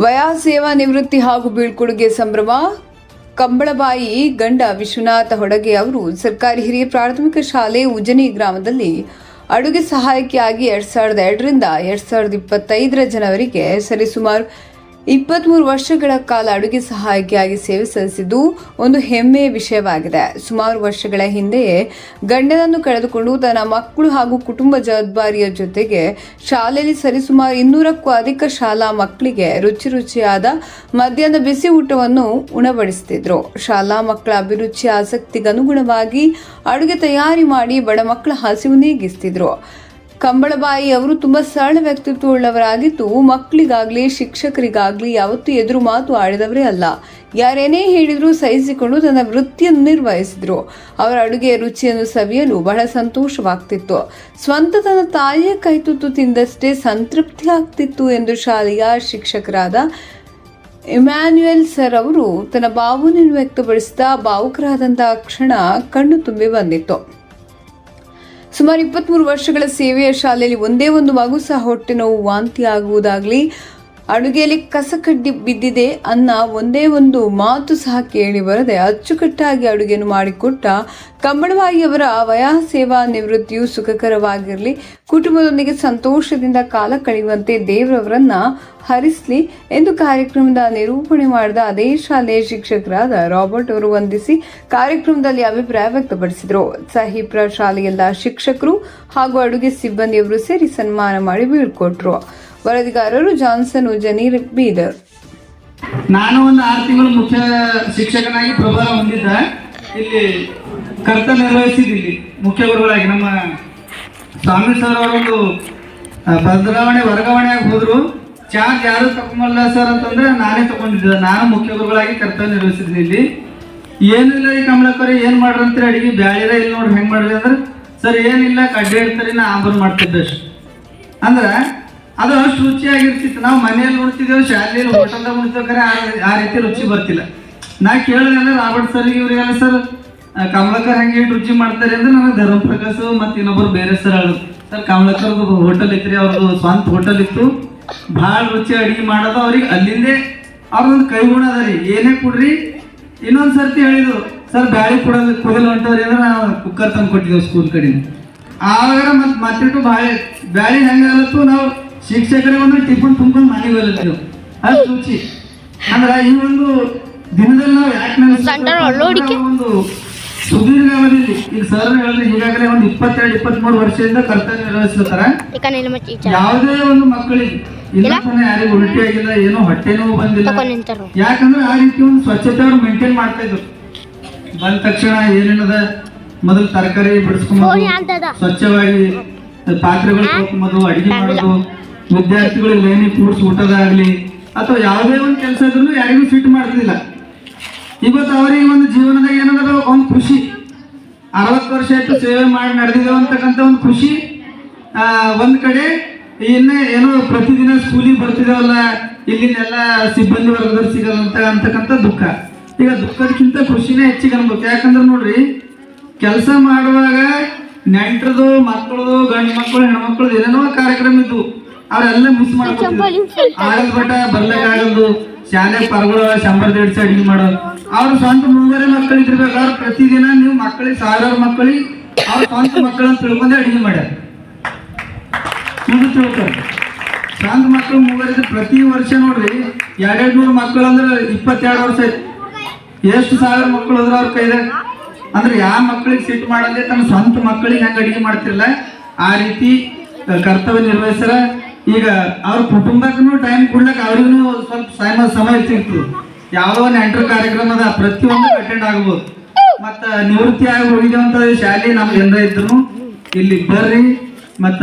Via ಸೇವಾ ನಿವೃತ್ತಿ ಹಾಗೂ ಬೀಳ್ಕೊಡುಗೆ ಸಂಭ್ರಮ. ಕಂಬಳಬಾಯಿ ಗಂಡ ವಿಶ್ವನಾಥ ಹೊಡಗೆ ಅವರು ಸರ್ಕಾರಿ ಹಿರಿಯ ಪ್ರಾಥಮಿಕ ಶಾಲೆ ಉಜನಿ ಗ್ರಾಮದಲ್ಲಿ ಅಡುಗೆ ಸಹಾಯಕಿಯಾಗಿ ಎರಡ್ ಸಾವಿರದ ಎರಡರಿಂದ ಎರಡ್ ಸಾವಿರದ ಇಪ್ಪತ್ತೈದರ ಜನವರಿಗೆ ಸರಿಸುಮಾರು ಇಪ್ಪತ್ತ್ಮೂರು ವರ್ಷಗಳ ಕಾಲ ಅಡುಗೆ ಸಹಾಯಕಿಯಾಗಿ ಸೇವೆ ಸಲ್ಲಿಸಿದ್ದು ಒಂದು ಹೆಮ್ಮೆಯ ವಿಷಯವಾಗಿದೆ. ಸುಮಾರು ವರ್ಷಗಳ ಹಿಂದೆಯೇ ಗಂಡನನ್ನು ಕಳೆದುಕೊಂಡು ತನ್ನ ಮಕ್ಕಳು ಹಾಗೂ ಕುಟುಂಬ ಜವಾಬ್ದಾರಿಯ ಜೊತೆಗೆ ಶಾಲೆಯಲ್ಲಿ ಸರಿಸುಮಾರು ಇನ್ನೂರಕ್ಕೂ ಅಧಿಕ ಶಾಲಾ ಮಕ್ಕಳಿಗೆ ರುಚಿ ರುಚಿಯಾದ ಮಧ್ಯಾಹ್ನ ಬಿಸಿ ಊಟವನ್ನು ಉಣಬಡಿಸುತ್ತಿದ್ರು. ಶಾಲಾ ಮಕ್ಕಳ ಅಭಿರುಚಿ ಆಸಕ್ತಿಗನುಗುಣವಾಗಿ ಅಡುಗೆ ತಯಾರಿ ಮಾಡಿ ಬಡ ಮಕ್ಕಳ ಹಸಿವು ನೀಗಿಸ್ತಿದ್ರು ಕಂಬಳಬಾಯಿ ಅವರು ತುಂಬಾ ಸರಳ ವ್ಯಕ್ತಿತ್ವ ಉಳ್ಳವರಾಗಿದ್ದು ಮಕ್ಕಳಿಗಾಗ್ಲಿ, ಶಿಕ್ಷಕರಿಗಾಗ್ಲಿ ಯಾವತ್ತೂ ಎದುರು ಮಾತು ಆಡಿದವರೇ ಅಲ್ಲ. ಯಾರೇನೇ ಹೇಳಿದ್ರು ಸಹಿಸಿಕೊಂಡು ತನ್ನ ವೃತ್ತಿಯನ್ನು ನಿರ್ವಹಿಸಿದ್ರು. ಅವರ ಅಡುಗೆಯ ರುಚಿಯನ್ನು ಸವಿಯಲು ಬಹಳ ಸಂತೋಷವಾಗ್ತಿತ್ತು. ಸ್ವಂತ ತನ್ನ ತಾಯಿಯ ಕೈತುತ್ತು ತಿಂದಷ್ಟೇ ಸಂತೃಪ್ತಿ ಆಗ್ತಿತ್ತು ಎಂದು ಶಾಲೆಯ ಶಿಕ್ಷಕರಾದ ಇಮ್ಯಾನ್ಯುಯಲ್ ಸರ್ ಅವರು ತನ್ನ ಭಾವನೆಯನ್ನು ವ್ಯಕ್ತಪಡಿಸಿದ ಭಾವುಕರಾದಂತಹ ಕ್ಷಣ ಕಣ್ಣು ತುಂಬಿ ಬಂದಿತ್ತು. ಸುಮಾರು ಇಪ್ಪತ್ಮೂರು ವರ್ಷಗಳ ಸೇವೆಯ ಶಾಲೆಯಲ್ಲಿ ಒಂದೇ ಒಂದು ಮಗು ಸಹ ಹೊಟ್ಟೆ ನೋವು ವಾಂತಿ ಆಗುವುದಾಗಲಿ ಅಡುಗೆಯಲ್ಲಿ ಕಸಕಡ್ಡಿ ಬಿದ್ದಿದೆ ಅನ್ನ ಒಂದೇ ಒಂದು ಮಾತು ಸಹ ಕೇಳಿ ಬರದೆ ಅಚ್ಚುಕಟ್ಟಾಗಿ ಅಡುಗೆಯನ್ನು ಮಾಡಿಕೊಟ್ಟ ಕಂಬಳವಾಯಿಯವರ ವಯಾ ಸೇವಾ ನಿವೃತ್ತಿಯು ಸುಖಕರವಾಗಿರಲಿ. ಕುಟುಂಬದೊಂದಿಗೆ ಸಂತೋಷದಿಂದ ಕಾಲ ಕಳೆಯುವಂತೆ ದೇವರವರನ್ನ ಹರಿಸಲಿ ಎಂದು ಕಾರ್ಯಕ್ರಮದ ನಿರೂಪಣೆ ಮಾಡಿದ ಅದೇ ಶಾಲೆಯ ಶಿಕ್ಷಕರಾದ ರಾಬರ್ಟ್ ಅವರು ವಂದಿಸಿ ಕಾರ್ಯಕ್ರಮದಲ್ಲಿ ಅಭಿಪ್ರಾಯ ವ್ಯಕ್ತಪಡಿಸಿದರು. ಸಾಹಿಬ್ರ ಶಾಲೆಯೆಲ್ಲ ಶಿಕ್ಷಕರು ಹಾಗೂ ಅಡುಗೆ ಸಿಬ್ಬಂದಿಯವರು ಸೇರಿ ಸನ್ಮಾನ ಮಾಡಿ ಬೀಳ್ಕೊಟ್ರು. ವರದಿಗಾರರು ಜಾನ್ಸನ್ ಉಜನೀರ್ ಬೀದರ್ ನಾನು ಒಂದು ಆರು ತಿಂಗಳು ಮುಖ್ಯ ಶಿಕ್ಷಕನಾಗಿ ಪ್ರಭಾವ ಹೊಂದಿದ್ದ. ಇಲ್ಲಿ ಕರ್ತವ್ಯ ನಿರ್ವಹಿಸಿದ್ದೀನಿ. ಮುಖ್ಯ ಗುರುಗಳಾಗಿ ನಮ್ಮ ಸ್ವಾಮಿ ಸರ್ ಅವರೊಂದು ಬದಲಾವಣೆ, ವರ್ಗಾವಣೆ ಆಗಿ ಹೋದ್ರು. ಚಾರ್ಜ್ ಯಾರು ತಗೊಂಬಲ್ಲ ಸರ್ ಅಂತಂದ್ರೆ ನಾನೇ ತಗೊಂಡಿದ್ದೆ. ನಾನು ಮುಖ್ಯ ಗುರುಗಳಾಗಿ ಕರ್ತವ್ಯ ನಿರ್ವಹಿಸಿದ್ದೀನಿ ಇಲ್ಲಿ. ಏನಿಲ್ಲ ಈ ಕಮಲಕರಿ ಏನ್ ಮಾಡ್ರಿ ಅಂತ ಅಡಿಗೆ ಬ್ಯಾಳಿರ ಇಲ್ಲಿ ನೋಡ್ರಿ, ಹೆಂಗ್ ಮಾಡ್ರಿ ಅಂದ್ರೆ, ಸರ್, ಏನಿಲ್ಲ, ಕಡ್ಡೆ ಇಡ್ತಾರೆ ನಾ ಆಂಬರ್ ಮಾಡ್ತಿದ್ದೆ ಅಂದ್ರ ಅದು ಅಷ್ಟು ರುಚಿಯಾಗಿರ್ತಿತ್ತು. ನಾವು ಮನೆಯಲ್ಲಿ ನೋಡ್ತಿದ್ದೇವೆ ಶಾಲೆಯಲ್ಲಿ ಹೋಟೆಲ್ದಾಗ ನೋಡ್ತಿರ್ಬೇಕಾರೆ ಆ- ರೀತಿ ರುಚಿ ಬರ್ತಿಲ್ಲ. ನಾ ಕೇಳಿದ್ರೆ ರಾಬರ್ಟ್ ಸರ್ ಇವ್ರಿಗೆಲ್ಲ ಸರ್? ಕಮಲಕರ್ ಹಂಗೆ ರುಚಿ ಮಾಡ್ತಾರೆ ಅಂದ್ರೆ ನನಗೆ ಧರ್ಮ ಪ್ರಕಾಶ್ ಮತ್ತೆ ಇನ್ನೊಬ್ಬರು ಬೇರೆ ಸರ್ ಹೇಳೋದು ಸರ್, ಕಮಲಕರ್ ಹೋಟೆಲ್ ಇತ್ತು ರೀ ಅವ್ರದ್ದು ಸ್ವಂತ ಹೋಟೆಲ್ ಇತ್ತು. ಭಾಳ ರುಚಿ ಅಡುಗೆ ಮಾಡೋದು ಅವ್ರಿಗೆ ಅಲ್ಲಿಂದೇ. ಅವ್ರದೊಂದು ಕೈ ಗುಣ ಅದ ರೀ, ಏನೇ ಕೊಡ್ರಿ. ಇನ್ನೊಂದು ಸರ್ತಿ ಹೇಳಿದ್ರು, ಸರ್, ಬ್ಯಾಳಿ ಕೊಡೋದು ಕುದಲ್ ಹೊಂಟವ್ರಿ ಅಂದ್ರೆ ನಾವು ಕುಕ್ಕರ್ ತಂದು ಕೊಟ್ಟಿದ್ದೇವೆ ಸ್ಕೂಲ್ ಕಡೆಯಿಂದ. ಆವಾಗ ಮತ್ತೆ ಮತ್ತಿಟ್ಟು ಬಾಳೆ ಬ್ಯಾಳಿ ಹೆಂಗಾಗತ್ತು ನಾವು ಶಿಕ್ಷಕರೇ ಒಂದು ಟಿಫನ್ ತುಂಬ್ಕೊಂಡು ಮನೆಗೆ ನೀವು? ಅದು ರುಚಿ ಅಂದ್ರೆ ಈ ಒಂದು ದಿನದಲ್ಲಿ ನಾವು ಯಾಕೆ ಒಂದು ಸುದೀರ್ಘ ಅವಧಿಯಲ್ಲಿ. ಈಗ ಸರ್ ಹೇಳಿದ್ರೆ ಈಗಾಗಲೇ ಒಂದು ಇಪ್ಪತ್ತೆರಡು ಇಪ್ಪತ್ಮೂರು ವರ್ಷದಿಂದ ಕರ್ತವ್ಯ ಈಚೆ ಯಾವುದೇ ಒಂದು ಮಕ್ಕಳಿಗೆ ಇಲ್ಲ. ಯಾರಿಗೂ ಉಲ್ಟಿ ಆಗಿಲ್ಲ ಏನೋ ಹೊಟ್ಟೆ ನೋವು ಬಂದಿಲ್ಲ. ಯಾಕಂದ್ರೆ ಆ ರೀತಿ ಒಂದು ಸ್ವಚ್ಛತೆ ಅವ್ರು ಮೇಂಟೈನ್ ಮಾಡ್ತಾ ಇದ್ರು. ಬಂದ ತಕ್ಷಣ ಏನೇನದ? ಮೊದಲು ತರಕಾರಿ ಬಿಡಿಸ್ಕೊಂಬೋದು ಸ್ವಚ್ಛವಾಗಿ ಪಾತ್ರೆಗಳು ತೊಳ್ಕೊಂಬೋದು ಅಡಿಗೆ ಮಾಡೋದು. ವಿದ್ಯಾರ್ಥಿಗಳಿಗೆ ಲೇನಿ ಕೂಡ್ಸ್ ಊಟದಾಗ್ಲಿ ಅಥವಾ ಯಾವುದೇ ಒಂದು ಕೆಲಸ ಇದ್ರೂ ಯಾರಿಗೂ ಫಿಟ್ ಮಾಡ್ತಿಲ್ಲ ಇವತ್ತು ಅವರಿಗೆ ಒಂದು ಜೀವನದಾಗ ಏನದ ಒಂದು ಖುಷಿ, ಅರವತ್ತು ವರ್ಷ ಆಯ್ತು ಸೇವೆ ಮಾಡಿ ನಡೆದಿದ್ದೇವೆ ಅಂತಕ್ಕಂಥ ಒಂದು ಖುಷಿ ಒಂದು ಕಡೆ ಇನ್ನ ಏನೋ ಪ್ರತಿದಿನ ಸ್ಕೂಲಿಗೆ ಬರ್ತಿದ್ದಾವಲ್ಲ ಇಲ್ಲಿನೆಲ್ಲ ಸಿಬ್ಬಂದಿ ವರ್ಗದವ್ರು ಸಿಗಲ್ಲ ಅಂತ ಅಂತಕ್ಕಂಥ ದುಃಖ. ಈಗ ದುಃಖದಕ್ಕಿಂತ ಖುಷಿನೇ ಹೆಚ್ಚಿಗೆ ಅನ್ಬೇಕು. ಯಾಕಂದ್ರೆ ನೋಡ್ರಿ, ಕೆಲಸ ಮಾಡುವಾಗ ನೆಂಟ್ರದು ಮಕ್ಕಳದು ಗಂಡು ಮಕ್ಕಳು ಹೆಣ್ಮಕ್ಳದು ಏನೇನೋ ಕಾರ್ಯಕ್ರಮ ಇದ್ವು. ಅವರೆಲ್ಲ ಮಿಸ್ ಮಾಡ್ಕೊಂಡು ಆಗಲ್ ಬಟ ಬರ್ಲಕ್ಕಾಗಲ್ದು ಶಾಲೆ ಪರಗಳ ಶಂಬರ್ ದೇಡ್ಸ ಅಡಿಗೆ ಮಾಡೋದು. ಅವ್ರ ಸ್ವಂತ ಮೂವರೇ ಮಕ್ಕಳು ಇದ್ರಬೇಕಾದ್ರೆ ಪ್ರತಿದಿನ ನೀವು ಮಕ್ಕಳಿಗೆ ಸಾವಿರಾರು ಮಕ್ಕಳಿಗೆ ಅವ್ರ ಸ್ವಂತ ಮಕ್ಕಳನ್ನ ತಿಳ್ಕೊಂಡೆ ಅಡಿಗೆ ಮಾಡ್ಯಾರ. ತಿಳ್ಕೊಂಡು ಸ್ವಂತ ಮಕ್ಕಳು ಮೂವರಿದ್ರೆ ಪ್ರತಿ ವರ್ಷ ನೋಡ್ರಿ ಎರಡೆರಡು ನೂರು ಮಕ್ಕಳು ಅಂದ್ರೆ ಇಪ್ಪತ್ತೆರಡು ವರ್ಷ ಆಯ್ತು. ಎಷ್ಟು ಸಾವಿರ ಮಕ್ಕಳು ಅಂದ್ರೆ ಅವ್ರ ಕೈದಾಗ? ಅಂದ್ರೆ ಯಾವ ಮಕ್ಕಳಿಗೆ ಸಿಟ್ಟು ಮಾಡದೇ ತನ್ನ ಸ್ವಂತ ಮಕ್ಕಳಿಗೆ ಹೆಂಗ್ ಅಡಿಗೆ ಮಾಡ್ತಿರಲ್ಲ ಆ ರೀತಿ ಕರ್ತವ್ಯ ನಿರ್ವಹಿಸ್ತಾರ ಈಗ ಅವ್ರ ಕುಟುಂಬಕ್ಕೂ ಟೈಮ್ ಕೊಡ್ಲಕ್ಕೆ ಅವ್ರಿಗೂ ಸ್ವಲ್ಪ ಸಮಯ ಸಮಯ ಸಿಗ್ತು ಯಾವುದೋ ನೆಂಟರು ಕಾರ್ಯಕ್ರಮ ಅದ ಪ್ರತಿಯೊಂದು ಅಟೆಂಡ್ ಆಗ್ಬೋದು. ಮತ್ತ ನಿವೃತ್ತಿ ಆಗಿ ಉಳಿದಂತ ಶಾಲೆ ನಮ್ಗೆ ಎಂದ ಇದ್ರು ಇಲ್ಲಿ ಬರ್ರಿ. ಮತ್ತ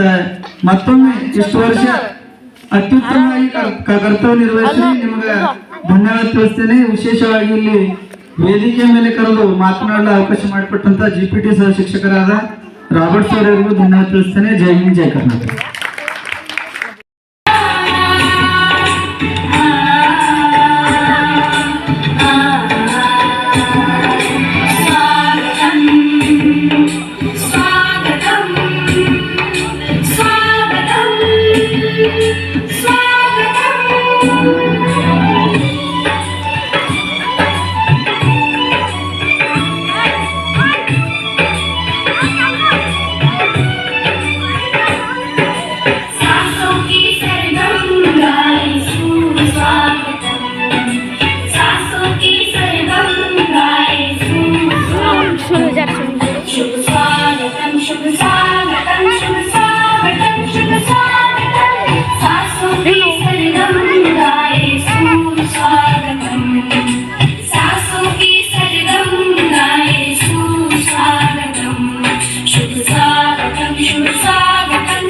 ಮತ್ತೊಮ್ಮೆ ಇಷ್ಟು ವರ್ಷ ಅತ್ಯುತ್ತಮವಾಗಿ ಕರ್ತವ್ಯ ನಿರ್ವಹಿಸಿ ನಿಮ್ಗೆ ಧನ್ಯವಾದ ತಿಳಿಸ್ತೇನೆ. ವಿಶೇಷವಾಗಿ ಇಲ್ಲಿ ವೇದಿಕೆ ಮೇಲೆ ಕರೆದು ಮಾತನಾಡಲು ಅವಕಾಶ ಮಾಡಿಕೊಟ್ಟಂತ ಜಿ ಪಿ ಟಿ ಸಹ ಶಿಕ್ಷಕರಾದ ರಾಬರ್ಟ್ ಸರ್ ಅವರಿಗೂ ಧನ್ಯವಾದ ತಿಳಿಸ್ತೇನೆ. ಜೈ ಹಿಂದ್, ಜೈ ಕರ್ನಾಟಕ.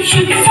should